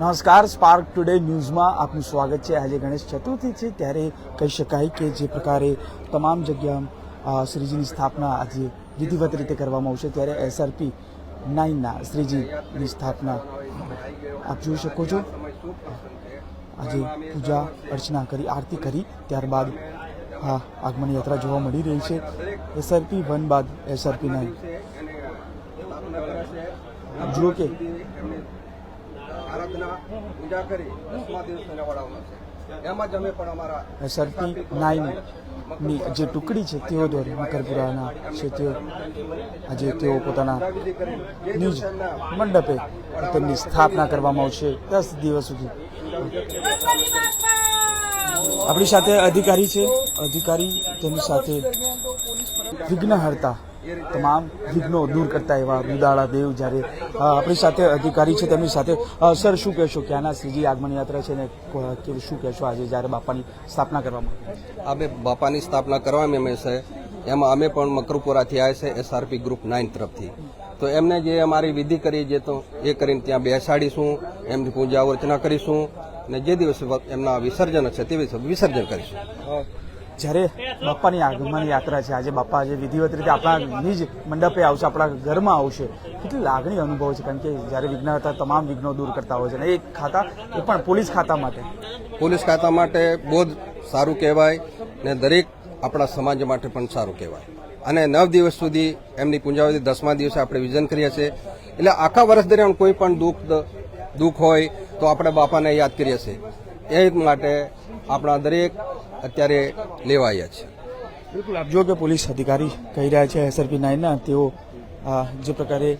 નમસ્કાર spark today ન્યૂઝમાં આપનું સ્વાગત છે. આજે ગણેશ ચતુર્થી છે, ત્યારે કહી શકાય કે જે પ્રકારે તમામ જગ્યા શ્રીજીની સ્થાપના આજે વિધિવત રીતે કરવામાં આવશે. ત્યારે એસઆરપી નાઇનના શ્રીજીની સ્થાપના આપ જોઈ શકો છો. આજે પૂજા અર્ચના કરી, આરતી કરી, ત્યારબાદ, હા, આગમન યાત્રા જોવા મળી રહી છે. એસઆરપી વન બાદ એસઆરપી નાઇન. જુઓ કે આરાધના પૂજા કરી દસમા દિવસને વડાવવાનો છે. એમાં જ અમે પણ અમારા એસઆરપી નાઇનની જે ટુકડી છે તેઓ દ્વારા મકરપુરાના છે તેઓ આજે તેઓ પોતાના ન્યૂઝ મંડપે તેમની સ્થાપના કરવામાં આવશે. દસ દિવસ સુધી. આપણી સાથે અધિકારી છે. અધિકારી તેમની સાથે વિઘ્નહર્તા તમામ વિઘ્નો દૂર કરતા એવા રૂદાળા દેવ જ્યારે આપણી સાથે અધિકારી છે તેમની સાથે સર શું કહેશો? ક્યાંના શ્રીજી આગમન યાત્રા છે ને કે શું કહેશો આજે જ્યારે બાપાની સ્થાપના કરવામાં? અમે બાપાની સ્થાપના કરવામાં અમે છે એમાં અમે પણ મકરપુરાથી આવ્યા છે એસઆરપી ગ્રુપ નાઇન તરફથી. તો એમને જે અમારી વિધિ કરી જે તો એ કરીને ત્યાં બેસાડીશું એમની પૂજા અર્ચના કરીશું ને જે દિવસે એમના વિસર્જન છે તે દિવસે વિસર્જન કરીશું. જ્યારે બાપાની આગમન યાત્રા છે, આજે બાપા આજે વિધિવત રીતે આપણા નિજ મંડપે આવશે, આપણા ઘરમાં આવશે. કેટલી લાગણી અનુભવ છે, કારણ કે જ્યારે વિઘ્ન હતા, તમામ વિઘ્નો દૂર કરતા હોય છે. અને એક ખાતા, એ પણ પોલીસ ખાતા માટે. પોલીસ ખાતા માટે બહુ જ સારું કહેવાય ને દરેક આપણા સમાજ માટે પણ સારું કહેવાય. અને નવ દિવસ સુધી એમની પૂંજાવતી દસમા દિવસે આપણે વિઝન કરીએ છીએ. એટલે આખા વર્ષ દરમિયાન કોઈ પણ દુઃખ દુઃખ હોય તો આપણે બાપાને યાદ કરીએ છીએ. એ માટે આપણા દરેક અત્યારે લેવાયા છે. બિલકુલ, આપ જો કે પોલીસ અધિકારી કહી રહ્યા છે એસઆરપી નાઇનના તેઓ જે પ્રકારે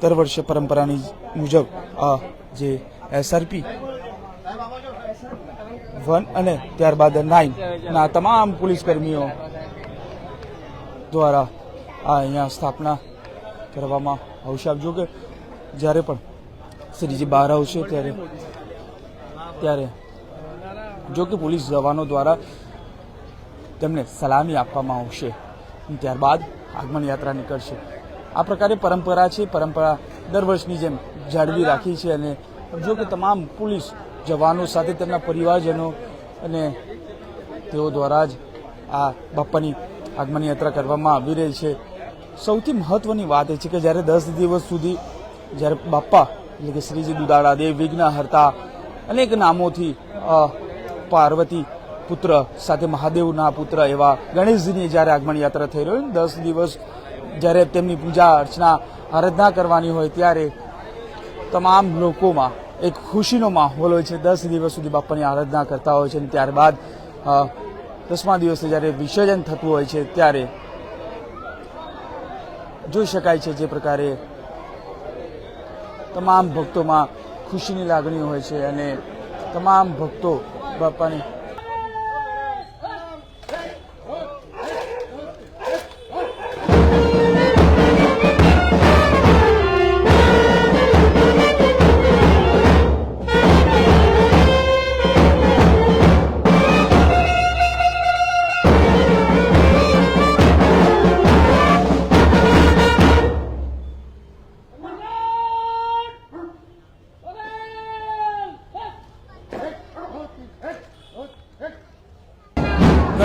દર વર્ષે પરંપરાની મુજબ જે એસઆરપી વન અને ત્યારબાદ નાઇનના તમામ પોલીસ કર્મીઓ દ્વારા આ અહીંયા સ્થાપના કરવામાં આવશે. આપ જો કે જ્યારે પણ શ્રીજી બહાર આવશે, ત્યારે ત્યારે જો કે પોલીસ જવાનો દ્વારા તેમને સલામી આપવામાં આવશે ત્યારબાદ આગમન યાત્રા નીકળશે આ પ્રકારે પરંપરા છે પરંપરા દર વર્ષની જેમ જાળવી રાખી છે અને જો કે તમામ પોલીસ જવાનો સાથે તેમના પરિવારજનો અને તેઓ દ્વારા જ આ બાપાની આગમન યાત્રા કરવામાં આવી રહી છે સૌથી મહત્વની વાત એ છે કે જ્યારે દસ દિવસ સુધી જ્યારે બાપ્પા એટલે કે શ્રીજી દુદાળા દેવ વિઘ્નહર્તા અનેક નામોથી પાર્વતી પુત્ર સાથે મહાદેવના પુત્ર એવા ગણેશજીની જ્યારે આગમન યાત્રા થઈ રહી દસ દિવસ જ્યારે તેમની પૂજા અર્ચના આરાધના કરવાની હોય ત્યારે તમામ લોકોમાં એક ખુશીનો માહોલ હોય છે. દસ દિવસ સુધી બાપાની આરાધના કરતા હોય છે અને ત્યારબાદ દસમા દિવસે જ્યારે વિસર્જન થતું હોય છે ત્યારે જોઈ શકાય છે જે પ્રકારે તમામ ભક્તોમાં ખુશીની લાગણી હોય છે અને તમામ ભક્તો બાપાની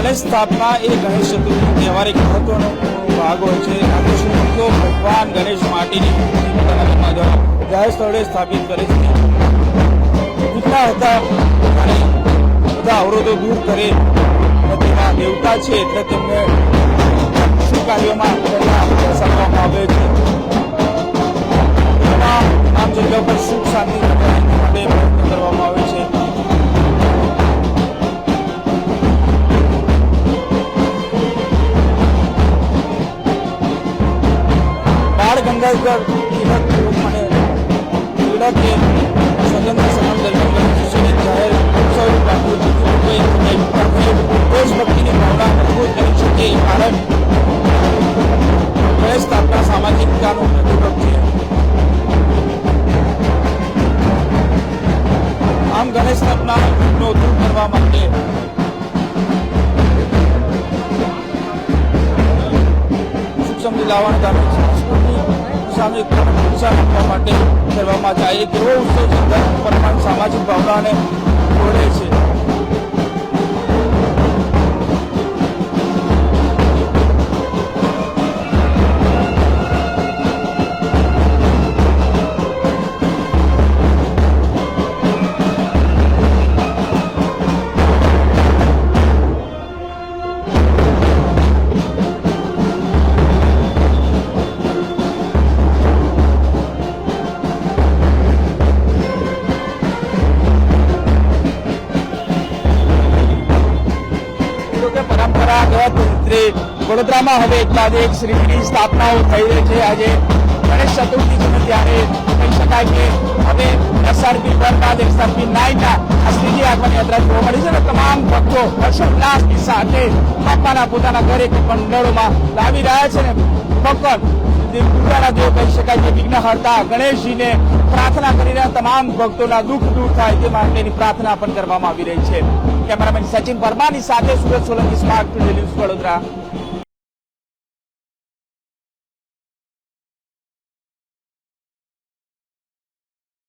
ગણેશ સ્થાપના એ ગણેશ ચતુર્થી તહેવાર એક મહત્વનો ભાગ હોય છે. આકર્ષણ ભક્તો ભગવાન ગણેશ માટીની મૂર્તિ પોતાના દ્વારા જાહેર સ્થળે સ્થાપિત કરે છે. કેટલા હતા. બધા અવરોધો દૂર કરે. તેના દેવતા છે એટલે તેમને શું કાર્યોમાં દર્શાવવામાં આવે છે. તમામ જગ્યા પર સુખ શાંતિ માટે પ્રયત્ન કરવામાં આવે તિલકે સ્વતંત્ર સંગ્રામ દરમિયાન શિશુને જાહેર ઉત્સવ રાખવું કોઈ દેશભક્તિની ભાવના મજબૂત કરી શકે એ કારણ ગણેશ સ્થાપના સામાજિકતાનું પ્રતિબંધ છે આમ ગણેશ સ્થાપના નો દૂર કરવા માટે સુખ સમૃદ્ધિ લાવવાનું કામ સંસ્કૃતિ સામે ઉત્સાહ આપવા માટે કરવામાં જાય એક એવો ઉત્સવ છે ધર્મ સામાજિક ભાવનાને જોડે છે. પરંપરાગત વડોદરામાં હવે એક બાદ એક શ્રીની સ્થાપનાઓ થઈ રહી છે. આજે ગણેશ ચતુર્થી છે ત્યારે કહી શકાય કે હવે એસઆરપી વન બાદ એસઆરપી નાઇનના આ શ્રીજી આગમન યાત્રા જોવા મળી છે અને તમામ ભક્તો હર્ષોલ્લાસની સાથે બાપાના પોતાના ઘરે કે મંડળોમાં લાવી રહ્યા છે ને જે પૂજાના દેવ કહી શકાય કે વિઘ્નહર્તા ગણેશજીને પ્રાર્થના કરીને તમામ ભક્તોના દુઃખ દૂર થાય તે માટેની પ્રાર્થના પણ કરવામાં આવી રહી છે. કેમેરામેન સચિન પરમાની સાથે Surat Solanki smart today news Vadodara.